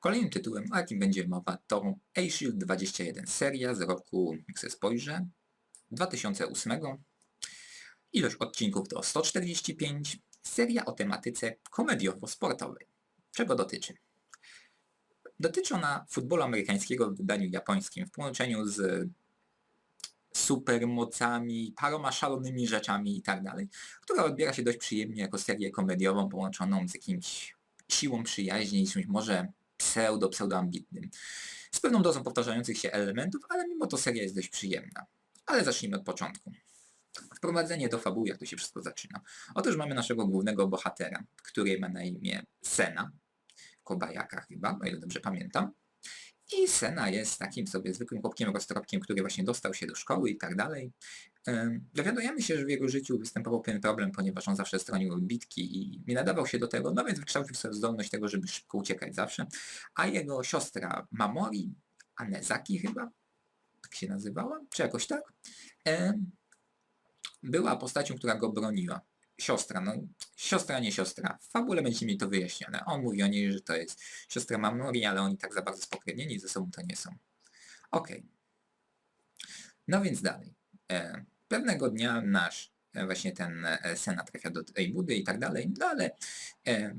Kolejnym tytułem, o jakim będzie mowa, to A-Shield 21, seria z roku, jak sobie spojrzę, 2008. Ilość odcinków to 145. Seria o tematyce komediowo-sportowej. Czego dotyczy? Dotyczy ona futbolu amerykańskiego w wydaniu japońskim w połączeniu z supermocami, paroma szalonymi rzeczami i tak która odbiera się dość przyjemnie jako serię komediową połączoną z jakimś siłą przyjaźni czymś może pseudo, pseudoambitnym. Z pewną dozą powtarzających się elementów, ale mimo to seria jest dość przyjemna. Ale zacznijmy od początku. Wprowadzenie do fabuły, jak to się wszystko zaczyna. Otóż mamy naszego głównego bohatera, który ma na imię Sena, Kobayaka chyba, o ile dobrze pamiętam. I Sena jest takim sobie zwykłym chłopkiem roztropkiem, który właśnie dostał się do szkoły i tak dalej. Dowiadujemy się, że w jego życiu występował pewien problem, ponieważ on zawsze stronił bitki i nie nadawał się do tego, no więc wykształcił sobie zdolność tego, żeby szybko uciekać zawsze. A jego siostra Mamori, Anezaki chyba, tak się nazywała, czy jakoś tak, była postacią, która go broniła. Siostra, no siostra, nie siostra. W fabule będzie mi to wyjaśnione. On mówi o niej, że to jest siostra Mamori, ale oni tak za bardzo spokrewnieni ze sobą to nie są. Okej. No więc dalej. E, pewnego dnia nasz e, właśnie ten e, Sena trafia do tej budy i tak dalej, no ale e,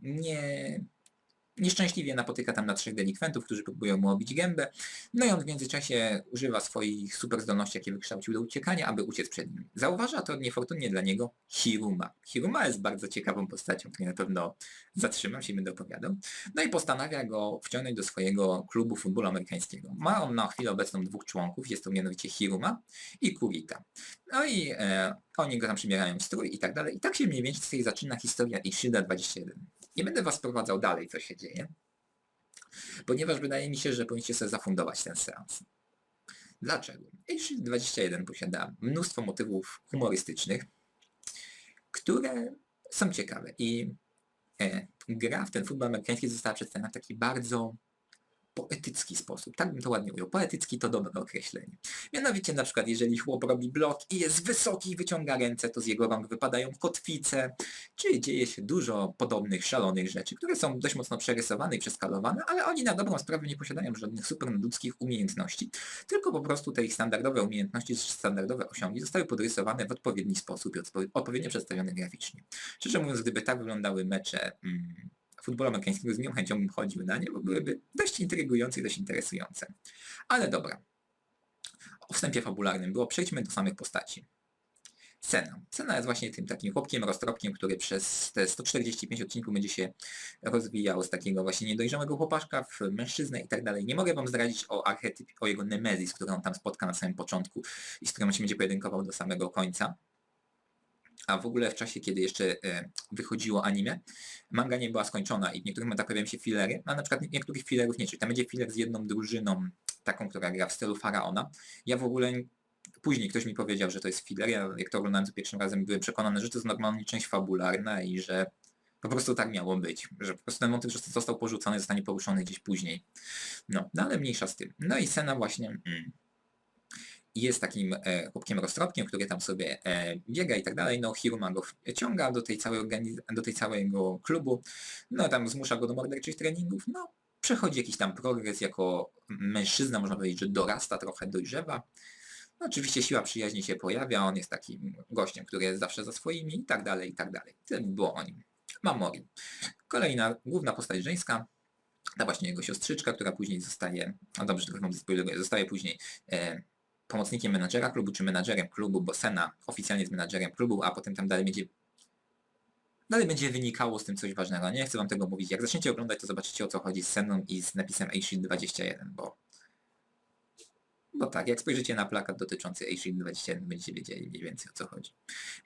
nie, nieszczęśliwie napotyka tam na trzech delikwentów, którzy próbują mu obić gębę, no i on w międzyczasie używa swoich super zdolności, jakie wykształcił do uciekania, aby uciec przed nim. Zauważa to niefortunnie dla niego Hiruma. Hiruma jest bardzo ciekawą postacią, której na pewno zatrzymam się i będę opowiadał. No i postanawia go wciągnąć do swojego klubu futbolu amerykańskiego. Ma on na chwilę obecną dwóch członków, jest to mianowicie Hiruma i Kurita. No i e, oni go tam przybierają w strój i tak dalej. I tak się mniej więcej zaczyna historia Ishida 21. Nie będę was wprowadzał dalej, co się dzieje, ponieważ wydaje mi się, że powinniście sobie zafundować ten seans. Dlaczego? Ishida 21 posiada mnóstwo motywów humorystycznych, które są ciekawe i e, gra w ten futbol amerykański została przedstawiona w taki bardzo poetycki sposób. Tak bym to ładnie ujął. Poetycki to dobre określenie. Mianowicie na przykład jeżeli chłop robi blok i jest wysoki i wyciąga ręce, to z jego rąk wypadają kotwice, czy dzieje się dużo podobnych, szalonych rzeczy, które są dość mocno przerysowane i przeskalowane, ale oni na dobrą sprawę nie posiadają żadnych superludzkich umiejętności, tylko po prostu te ich standardowe umiejętności, standardowe osiągi zostały podrysowane w odpowiedni sposób i odpo- odpowiednio przedstawione graficznie. Szczerze mówiąc, gdyby tak wyglądały mecze mm, futbolu amerykańskiego, z miłą chęcią bym chodził na nie, bo byłyby dość intrygujące i dość interesujące. Ale dobra. O wstępie fabularnym było, przejdźmy do samych postaci. Sena. Sena jest właśnie tym takim chłopkiem, roztropkiem, który przez te 145 odcinków będzie się rozwijał z takiego właśnie niedojrzałego chłopaczka w mężczyznę i tak dalej. Nie mogę wam zdradzić o archetypie, o jego nemezis, którą on tam spotka na samym początku i z którą się będzie pojedynkował do samego końca. A w ogóle w czasie, kiedy jeszcze e, wychodziło anime, manga nie była skończona i w niektórych momentach pojawiają się filery, a na przykład niektórych filerów nie, czyli tam będzie filer z jedną drużyną, taką, która gra w stylu Faraona. Ja w ogóle później ktoś mi powiedział, że to jest filler, ja jak to oglądałem za pierwszym razem byłem przekonany, że to jest normalnie część fabularna i że po prostu tak miało być, że po prostu ten motyw że został porzucony, zostanie poruszony gdzieś później. No, no ale mniejsza z tym. No i Sena właśnie... Mm, jest takim e, chłopkiem roztropkiem, który tam sobie e, biega i tak dalej, no Hiruma go ciąga do tej, całej organiz- do tej całego klubu, no tam zmusza go do morderczych treningów, no przechodzi jakiś tam progres jako mężczyzna, można powiedzieć, że dorasta trochę, dojrzewa. No, oczywiście siła przyjaźni się pojawia, on jest takim gościem, który jest zawsze za swoimi i tak dalej, i tak dalej. Tyle by było o nim. Mamori. Kolejna główna postać żeńska, ta właśnie jego siostrzyczka, która później zostaje, no dobrze, trochę mam zostaje później e, pomocnikiem menadżera klubu, czy menadżerem klubu, bo Sena oficjalnie jest menadżerem klubu, a potem tam dalej będzie dalej będzie wynikało z tym coś ważnego. Nie chcę wam tego mówić. Jak zaczniecie oglądać, to zobaczycie o co chodzi z Seną i z napisem A-Shield 21, bo bo tak, jak spojrzycie na plakat dotyczący A-Shield 21, będziecie wiedzieli mniej więcej o co chodzi.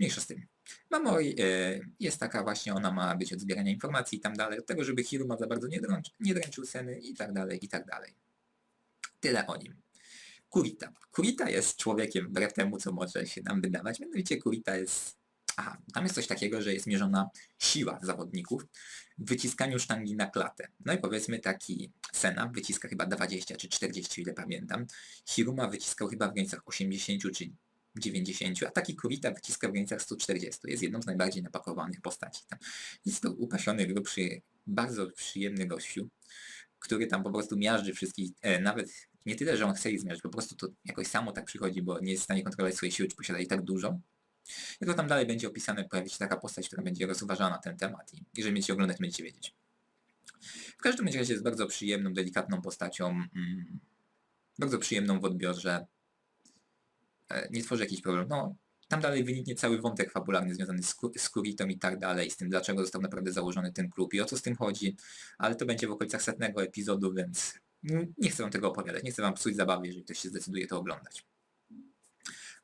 Mniejsza z tym. Mamori e, jest taka właśnie, ona ma być od zbierania informacji i tam dalej, od tego, żeby Hiruma za bardzo nie, drąc, nie dręczył Seny i tak dalej, i tak dalej. Tyle o nim. Kurita. Kurita jest człowiekiem, wbrew temu, co może się nam wydawać. Mianowicie Kurita jest... Aha, tam jest coś takiego, że jest mierzona siła zawodników w wyciskaniu sztangi na klatę. No i powiedzmy taki Sena wyciska chyba 20 czy 40, ile pamiętam. Hiruma wyciskał chyba w granicach 80 czy 90, a taki Kurita wyciska w granicach 140. Jest jedną z najbardziej napakowanych postaci. Tam jest to upasiony, grubszy, bardzo przyjemny gościu, który tam po prostu miażdży wszystkich, e, nawet nie tyle, że on chce ich zmierzyć, po prostu to jakoś samo tak przychodzi, bo nie jest w stanie kontrolować swojej siły, czy posiada ich tak dużo. Jak to tam dalej będzie opisane, pojawi się taka postać, która będzie rozważana na ten temat i jeżeli będziecie oglądać, będziecie wiedzieć. W każdym razie jest bardzo przyjemną, delikatną postacią, mm, bardzo przyjemną w odbiorze, e, nie tworzy jakichś problemów. No, tam dalej wyniknie cały wątek fabularny związany z, z Kuritą i tak dalej, z tym dlaczego został naprawdę założony ten klub i o co z tym chodzi, ale to będzie w okolicach setnego epizodu, więc nie chcę wam tego opowiadać, nie chcę wam psuć zabawy, jeżeli ktoś się zdecyduje to oglądać.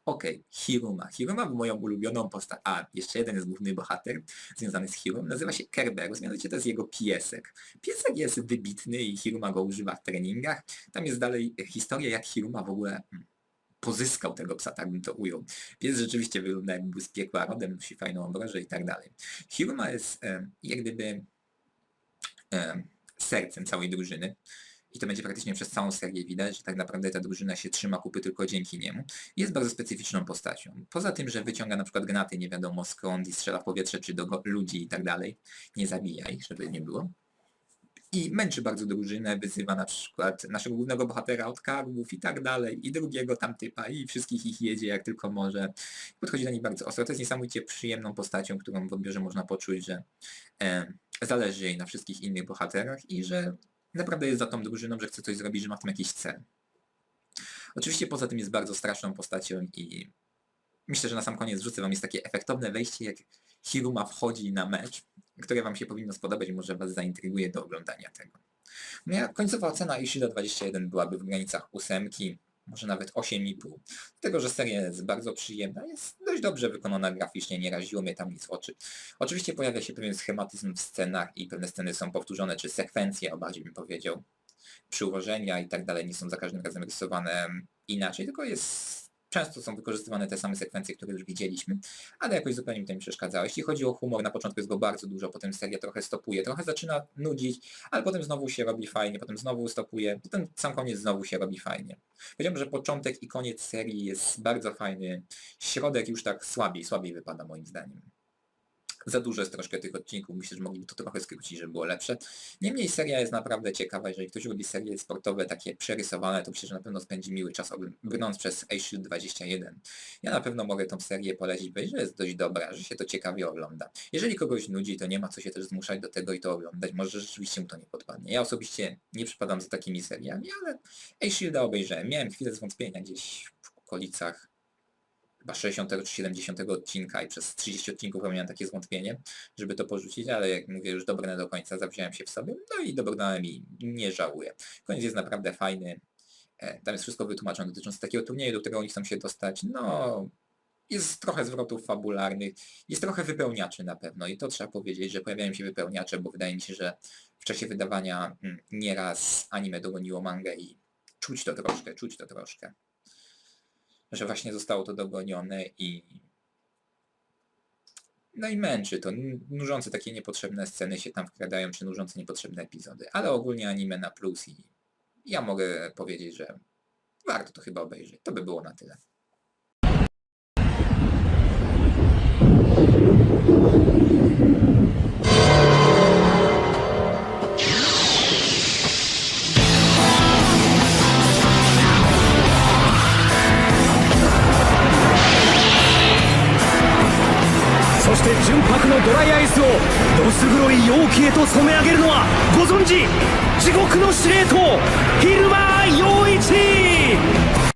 Okej, Hiruma. Hiruma był moją ulubioną postać. A, jeszcze jeden jest główny bohater związany z Hirum. Nazywa się Kerberos, mianowicie to jest jego piesek. Piesek jest wybitny i Hiruma go używa w treningach. Tam jest dalej historia, jak Hiruma w ogóle mm, pozyskał tego psa, tak bym to ujął. Pies rzeczywiście wygląda jakby był z piekła rodem, nosi fajną obrożę i tak dalej. Hiruma jest e, jak gdyby e, sercem całej drużyny. I to będzie praktycznie przez całą serię widać, że tak naprawdę ta drużyna się trzyma kupy tylko dzięki niemu. Jest bardzo specyficzną postacią. Poza tym, że wyciąga na przykład granaty nie wiadomo skąd i strzela w powietrze czy do ludzi i tak dalej. Nie zabija ich, żeby nie było. I męczy bardzo drużynę, wyzywa na przykład naszego głównego bohatera od karbów i tak dalej, i drugiego tam typa, i wszystkich ich jedzie jak tylko może. Podchodzi do nich bardzo ostro. To jest niesamowicie przyjemną postacią, którą w odbiorze można poczuć, że e, zależy jej na wszystkich innych bohaterach i że naprawdę jest za tą drużyną, że chce coś zrobić, że ma w tym jakiś cel. Oczywiście poza tym jest bardzo straszną postacią i myślę, że na sam koniec wrzucę wam jest takie efektowne wejście, jak Hiruma wchodzi na mecz, które wam się powinno spodobać i może was zaintryguje do oglądania tego. Moja końcowa ocena Ishida 21 byłaby w granicach ósemki, może nawet 8,5. Dlatego, że seria jest bardzo przyjemna, jest dość dobrze wykonana graficznie, nie raziło mnie tam nic w oczy. Oczywiście pojawia się pewien schematyzm w scenach i pewne sceny są powtórzone, czy sekwencje, o bardziej bym powiedział, przyłożenia i tak dalej, nie są za każdym razem rysowane inaczej, tylko jest... Często są wykorzystywane te same sekwencje, które już widzieliśmy, ale jakoś zupełnie mi to nie przeszkadzało. Jeśli chodzi o humor, na początku jest go bardzo dużo, potem seria trochę stopuje, trochę zaczyna nudzić, ale potem znowu się robi fajnie, potem znowu stopuje, potem sam koniec znowu się robi fajnie. Powiedziałbym, że początek i koniec serii jest bardzo fajny, środek już tak słabiej, słabiej wypada moim zdaniem. Za dużo jest troszkę tych odcinków, myślę, że mogliby to trochę skrócić, żeby było lepsze. Niemniej seria jest naprawdę ciekawa, jeżeli ktoś lubi serie sportowe takie przerysowane, to myślę, że na pewno spędzi miły czas brnąc przez Shield 21. Ja na pewno mogę tą serię polecić, bo jest dość dobra, że się to ciekawie ogląda. Jeżeli kogoś nudzi, to nie ma co się też zmuszać do tego i to oglądać, może rzeczywiście mu to nie podpadnie. Ja osobiście nie przypadam za takimi seriami, ale A-Shielda obejrzałem. Miałem chwilę zwątpienia gdzieś w okolicach chyba 60 czy 70 odcinka i przez 30 odcinków miałem takie zwątpienie, żeby to porzucić, ale jak mówię, już dobrnę do końca, zawziąłem się w sobie, no i dobrnąłem i nie żałuję. Koniec jest naprawdę fajny, e, tam jest wszystko wytłumaczone dotyczące takiego turnieju, do którego oni chcą się dostać, no jest trochę zwrotów fabularnych, jest trochę wypełniaczy na pewno i to trzeba powiedzieć, że pojawiają się wypełniacze, bo wydaje mi się, że w czasie wydawania mm, nieraz anime dogoniło mangę i czuć to troszkę, czuć to troszkę że właśnie zostało to dogonione i no i męczy to. Nużące takie niepotrzebne sceny się tam wkradają, czy nużące niepotrzebne epizody. Ale ogólnie anime na plus i ja mogę powiedzieć, że warto to chyba obejrzeć. To by było na tyle. のドライアイスをドス黒い容器へと染め上げるのはご存知地獄の司令塔蛭間陽一